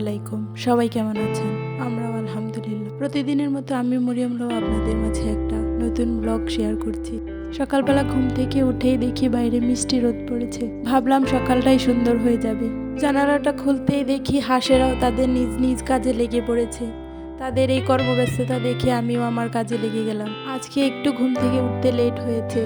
আলাইকুম। সবাই কেমন আছেন? আমরাও আলহামদুলিল্লাহ। প্রতিদিনের মতো আমি মরিয়ম রাও আপনাদের মাঝে একটা নতুন ব্লগ শেয়ার করছি। সকালবেলা ঘুম থেকে উঠেই দেখি বাইরে মিষ্টি রোদ পড়েছে। ভাবলাম সকালটাই সুন্দর হয়ে যাবে। জানালাটা খুলতেই দেখি হাঁসেরাও তাদের নিজ নিজ কাজে লেগে পড়েছে। তাদের এই কর্মব্যস্ততা দেখে আমিও আমার কাজে লেগে গেলাম। আজকে একটু ঘুম থেকে উঠতে লেট হয়েছে,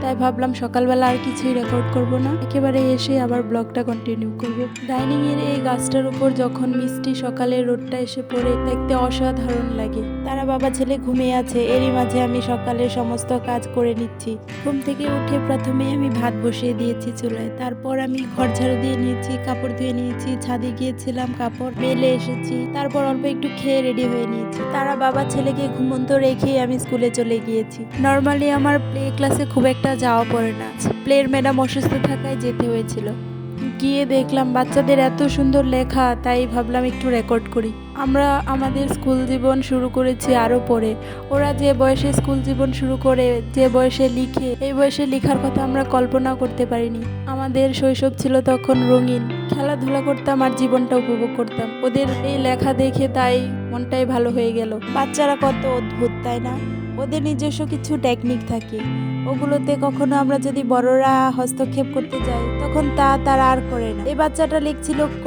তাই ভাবলাম সকালবেলা আর কিছুই রেকর্ড করব না। একেবারে এসে আবার ব্লগটা কন্টিনিউ করব। ডাইনিং এর এই গাছটার উপর যখন মিষ্টি সকালের রোদটা এসে পড়ে, দেখতে অসাধারণ লাগে। তারা বাবা ছেলে ঘুমিয়ে আছে, এরই মাঝে আমি সকালের সমস্ত কাজ করে নিচ্ছি। ঘুম থেকে উঠে প্রথমে আমি ভাত বসিয়ে দিয়েছি চুলায়, তারপর আমি ঘর ঝাড়ু দিয়ে নিয়েছি, কাপড় ধুয়ে নিয়েছি, ছাদে গিয়েছিলাম কাপড় মেলে এসেছি, তারপর অল্প একটু খেয়ে রেডি হয়ে নিয়েছি। তারা বাবা ছেলেকে ঘুমন্ত রেখেই আমি স্কুলে চলে গিয়েছি। নর্মালি আমার প্লে ক্লাসে খুব একটা যাওয়া পড়ে না। প্লের ম্যাডাম অসুস্থ থাকায় যেতে হয়েছিল। গিয়ে দেখলাম বাচ্চাদের এত সুন্দর লেখা, তাই ভাবলাম একটু রেকর্ড করি। আমরা আমাদের স্কুল জীবন শুরু করেছি আরও পরে। ওরা যে বয়সে স্কুল জীবন শুরু করে, যে বয়সে লিখে, এই বয়সে লেখার কথা আমরা কল্পনা করতে পারিনি। আমাদের শৈশব ছিল তখন রঙিন। খেলাধুলা করতাম আর জীবনটা উপভোগ করতাম। ওদের এই লেখা দেখে তাই মনটাই ভালো হয়ে গেল। বাচ্চারা কত অদ্ভুত, তাই না? ওদের নিজস্ব কিছু টেকনিক থাকে। ওগুলোতে কখনো আমরা যদি বড়রা হস্তক্ষেপ করতে যাই, তখন তা তারা আর করে না। এই বাচ্চাটা লিখছিল ক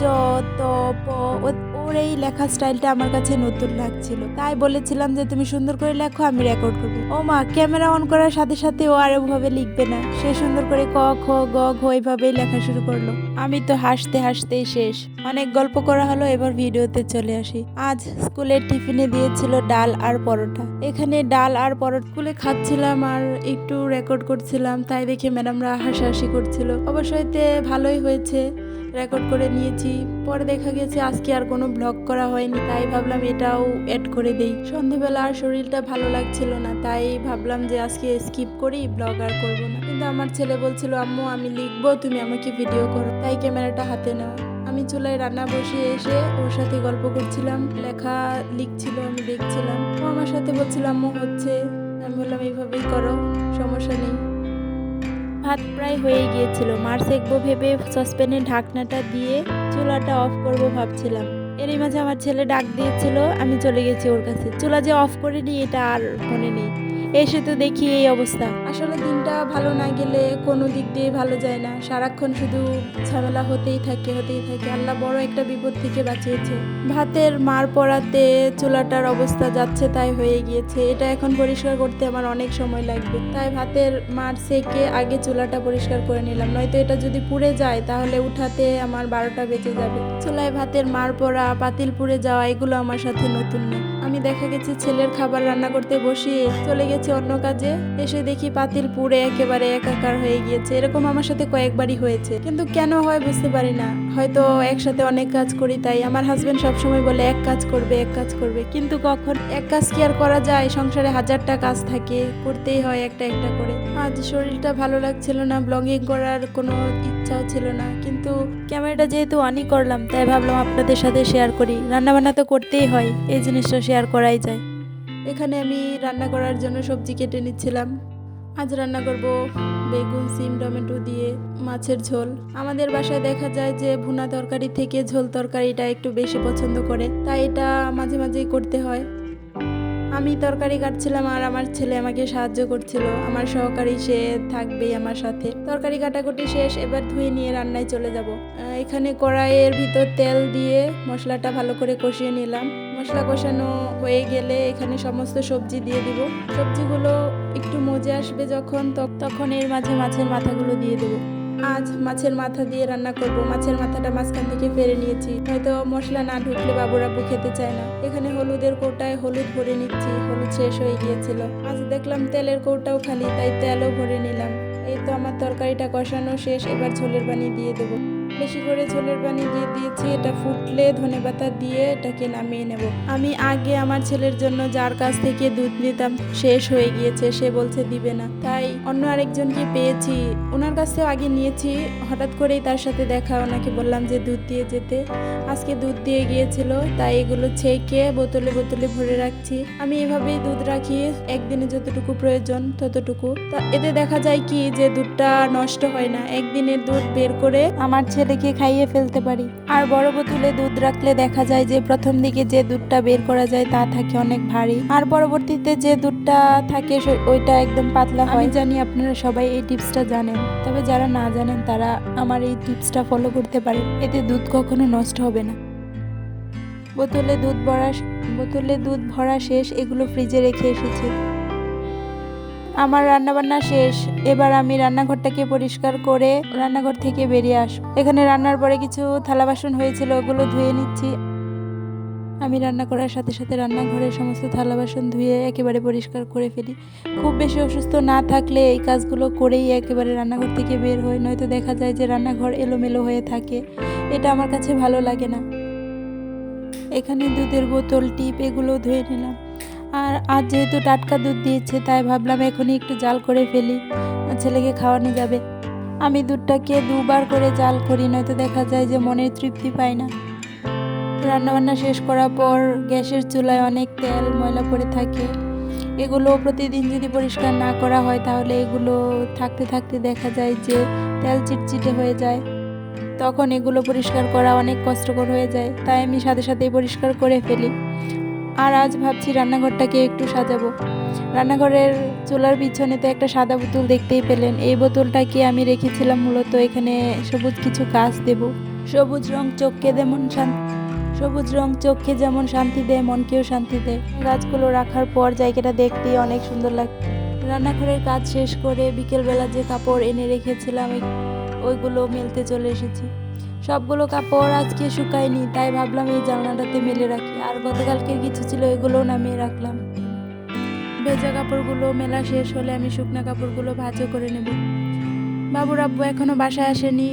চ ত, প ওর এই লেখা স্টাইলটা আমার কাছে নতুন লাগছিল। তাই বলেছিলাম যে, তুমি সুন্দর করে লেখো, আমি রেকর্ড করব। ও মা ক্যামেরা অন করার সাথে সাথে ও আর ওভাবে লিখবে না। সে সুন্দর করে ক, খ, গ, ঘ এইভাবেই লেখা শুরু করল। আমি তো হাসতে হাসতেই শেষ। অনেক গল্প করা হলো, এবার ভিডিওতে চলে আসি। আজ স্কুলের টিফিনে দিয়েছিল ডাল আর পরোটা। এখানে ডাল আর পরোটা স্কুলে খাচ্ছিলাম আর একটু রেকর্ড করছিলাম, তাই দেখে ম্যাডামরা হাসাহাসি করছিল। অবশ্যই এতে ভালোই হয়েছে রেকর্ড করে নিয়েছি। পরে দেখা গেছে আজকে আর কোনো ব্লগ করা হয়নি, তাই ভাবলাম এটাও অ্যাড করে দেই। সন্ধেবেলা আর শরীরটা ভালো লাগছিল না, তাই ভাবলাম যে আজকে স্কিপ করি ব্লগ আর করব না। কিন্তু আমার ছেলে বলছিল, আম্মু, আমি লিখব, তুমি আমাকে ভিডিও করো। তাই ক্যামেরাটা হাতে নেওয়া আমি চুলায় রান্না বসিয়ে এসে ওর সাথে গল্প করছিলাম, লেখা লিখছিল, আমি দেখছিলাম। ও আমার সাথে বলছিলাম আম্মু, হচ্ছে। আমি বললাম, এইভাবেই করো, সমস্যা নেই। ভাত প্রায় হয়ে গিয়েছিল। মার সেকবো ভেবে সসপ্যানে ঢাকনাটা দিয়ে চুলাটা অফ করব ভাবছিলাম। এরই মাঝে আমার ছেলে ডাক দিয়েছিল, আমি চলে গেছি ওর কাছে। চুলা যে অফ করিনি, এটা আর মনে নেই। এসে তো দেখি এই অবস্থা। আসলে দিনটা ভালো না গেলে কোনো দিক দিয়ে ভালো যায় না। সারাক্ষণ শুধু ঝামেলা হতেই থাকে হতেই থাকে। আল্লাহ বড় একটা বিপদ থেকে বাঁচিয়েছে। ভাতের মার পড়াতে চুলাটার অবস্থা যাচ্ছে তাই হয়ে গিয়েছে। এটা এখন পরিষ্কার করতে আমার অনেক সময় লাগবে। তাই ভাতের মার সেকে আগে চুলাটা পরিষ্কার করে নিলাম। নয়তো এটা যদি পুড়ে যায়, তাহলে উঠাতে আমার বারোটা বেজে যাবে। চুলায় ভাতের মার পড়া, পাতিল পুড়ে যাওয়া, এগুলো আমার সাথে নতুন না। আমি দেখা গেছে ছেলের খাবার রান্না করতে বসিয়ে চলে গেছি অন্য কাজে, এসে দেখি পাতিল পুড়ে একেবারে একাকার হয়ে গিয়েছে। এরকম আমার সাথে কয়েকবারই হয়েছে। কিন্তু কেন হয় বুঝতে পারি না। হয়তো একসাথে অনেক কাজ করি, তাই আমার হাজবেন্ড সবসময় বলে, এক কাজ করবে, এক কাজ করবে। কিন্তু কখন এক কাজ কি আর করা যায়? সংসারে হাজারটা কাজ থাকে, করতেই হয় একটা একটা করে। আজ শরীরটা ভালো লাগছিল না ব্লগিং করার কোনো ইচ্ছাও ছিল না। কিন্তু ক্যামেরাটা যেহেতু অনই করলাম, তাই ভাবলাম আপনাদের সাথে শেয়ার করি। রান্নাবান্না তো করতেই হয়, এই জিনিসটা শেয়ার করাই যায়। এখানে আমি রান্না করার জন্য সবজি কেটে নিচ্ছিলাম। আজ রান্না করব বেগুন, সিম, টমেটো দিয়ে মাছের ঝোল। আমাদের বাসায় দেখা যায় যে ভুনা তরকারি থেকে ঝোল তরকারিটা একটু বেশি পছন্দ করে, তাই এটা মাঝে মাঝেই করতে হয়। আমি তরকারি কাটছিলাম আর আমার ছেলে আমাকে সাহায্য করছিল। আমার সহকারী সে থাকবেই আমার সাথে। তরকারি কাটাকুটি শেষ, এবার ধুয়ে নিয়ে রান্নায় চলে যাব। এখানে কড়াইয়ের ভিতর তেল দিয়ে মশলাটা ভালো করে কষিয়ে নিলাম। মশলা কষানো হয়ে গেলে এখানে সমস্ত সবজি দিয়ে দিব। সবজিগুলো একটু মজে আসবে যখন তখ- তখন এর মাঝে মাছের মাথাগুলো দিয়ে দেবো। আজ মাছের মাথা দিয়ে রান্না করব। মাছের মাথাটা মাঝখান থেকে ফেরে নিয়েছি। হয়তো মশলা না ঢুকলে বাবুরাবু খেতে চায় না। এখানে হলুদের কৌটায় হলুদ ভরে নিচ্ছি। হলুদ শেষ হয়ে গিয়েছিল। আজ দেখলাম তেলের কৌটাও খালি, তাই তেলও ভরে নিলাম। এই তো আমার তরকারিটা কষানো শেষ, এবার ঝোলের পানি দিয়ে দেবো। বেশি করে ঝোলের পানি দিয়ে দিয়েছি, এটা ফুটলে ধনেপাতা দিয়ে এটাকে নামিয়ে নেব। আমি আগে আমার ছেলের জন্য যার কাছ থেকে দুধ নিতাম, শেষ হয়ে গিয়েছে, সে বলছে দিবে না। তাই অন্য আরেকজনকে পেয়েছি, ওনার কাছেও আগে নিয়েছি, হঠাৎ করেই তার সাথে দেখা, ওনাকে বললাম যে দুধ দিয়ে যেতে। আজকে দুধ দিয়ে গিয়েছিল, তাই এগুলো ছেঁকে বোতলে বোতলে ভরে রাখছি। আমি এভাবেই দুধ রাখি, একদিনে যতটুকু প্রয়োজন ততটুকু। তা এতে দেখা যায় কি যে দুধটা নষ্ট হয় না। একদিনের দুধ বের করে আমার ছেলে বোতলটিকে খাইয়ে ফেলতে পারি। আর বড় বোতলে দুধ রাখলে দেখা যায় যে প্রথম দিকে যে দুধটা বের করা যায় তা থাকে অনেক ভারী। আর পরবর্তীতে যে দুধটা থাকে ওইটা একদম পাতলা হয়। জানি আপনারা সবাই এই টিপসটা জানেন। তবে যারা না জানেন তারা আমার এই টিপসটা ফলো করতে পারেন। এতে দুধ কখনো নষ্ট হবে না। বোতলে দুধ ভরা বোতলে দুধ ভরা শেষ, এগুলো ফ্রিজে রেখে এসেছি। আমার রান্নাবান্না শেষ। এবার আমি রান্নাঘরটাকে পরিষ্কার করে রান্নাঘর থেকে বেরিয়ে আসব। এখানে রান্নার পরে কিছু থালা বাসন হয়েছিল, ওগুলো ধুয়ে নিচ্ছি। আমি রান্না করার সাথে সাথে রান্নাঘরের সমস্ত থালা বাসন ধুয়ে একেবারে পরিষ্কার করে ফেলি। খুব বেশি অসুস্থ না থাকলে এই কাজগুলো করেই একেবারে রান্নাঘর থেকে বের হই, নয়তো দেখা যায় যে রান্নাঘর এলোমেলো হয়ে থাকে। এটা আমার কাছে ভালো লাগে না। এখানে দুধের বোতল, টিপ, এগুলো ধুয়ে নিলাম। আর আজ যেহেতু টাটকা দুধ দিয়েছে, তাই ভাবলাম এখনই একটু জাল করে ফেলি। ছেলেকে খাওয়ানো যাবে। আমি দুধটাকে দুবার করে জাল করি, নয়তো দেখা যায় যে মনের তৃপ্তি পাই না। রান্নাবান্না শেষ করার পর গ্যাসের চুলায় অনেক তেল, ময়লা পড়ে থাকে। এগুলো প্রতিদিন যদি পরিষ্কার না করা হয়, তাহলে এগুলো থাকতে থাকতে দেখা যায় যে তেল চিটচিটে হয়ে যায়। তখন এগুলো পরিষ্কার করা অনেক কষ্টকর হয়ে যায়। তাই আমি সাথে সাথেই পরিষ্কার করে ফেলি। আর আজ ভাবছি রান্নাঘরটাকে একটু সাজাবো। রান্নাঘরের চুলার পিছনে তো একটা সাদা বোতল দেখতেই পেলেন। এই বোতলটাকে আমি রেখেছিলাম মূলত এখানে সবুজ কিছু গাছ দেব। সবুজ রং চোখকে যেমন শান্তি সবুজ রং চোখকে যেমন শান্তি দেয়, মনকেও শান্তি দেয়। গাছগুলো রাখার পর জায়গাটা দেখতেই অনেক সুন্দর লাগে রান্নাঘরের কাজ শেষ করে বিকেলবেলা যে কাপড় এনে রেখেছিলাম, ওইগুলো মেলতে চলে এসেছি। সবগুলো কাপড় আজকে শুকায়নি, তাই ভাবলাম এই জানলাটাতে মেলে রাখি। আর গতকালকের কিছু ছিল, এগুলোও নামিয়ে রাখলাম। ভেজা কাপড়গুলো মেলা শেষ হলে আমি শুকনা কাপড়গুলো ভাজও করে নেব। বাবুর আব্বু এখনও বাসায় আসেনি।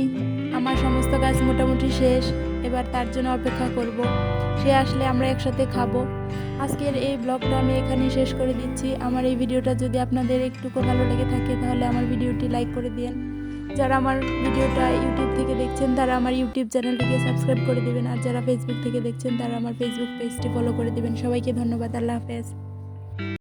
আমার সমস্ত কাজ মোটামুটি শেষ, এবার তার জন্য অপেক্ষা করব। সে আসলে আমরা একসাথে খাব। আজকের এই ব্লগটা আমি এখানেই শেষ করে দিচ্ছি। আমার এই ভিডিওটা যদি আপনাদের একটু ভালো লেগে থাকে, তাহলে আমার ভিডিওটি লাইক করে দিন যারা আমার ভিডিওটা ইউটিউব থেকে দেখছেন, তারা আমার ইউটিউব চ্যানেলটিকে সাবস্ক্রাইব করে দেবেন। আর যারা ফেসবুক থেকে দেখছেন, তারা আমার ফেসবুক পেজটি ফলো করে দেবেন। সবাইকে ধন্যবাদ। আল্লাহ হাফেজ।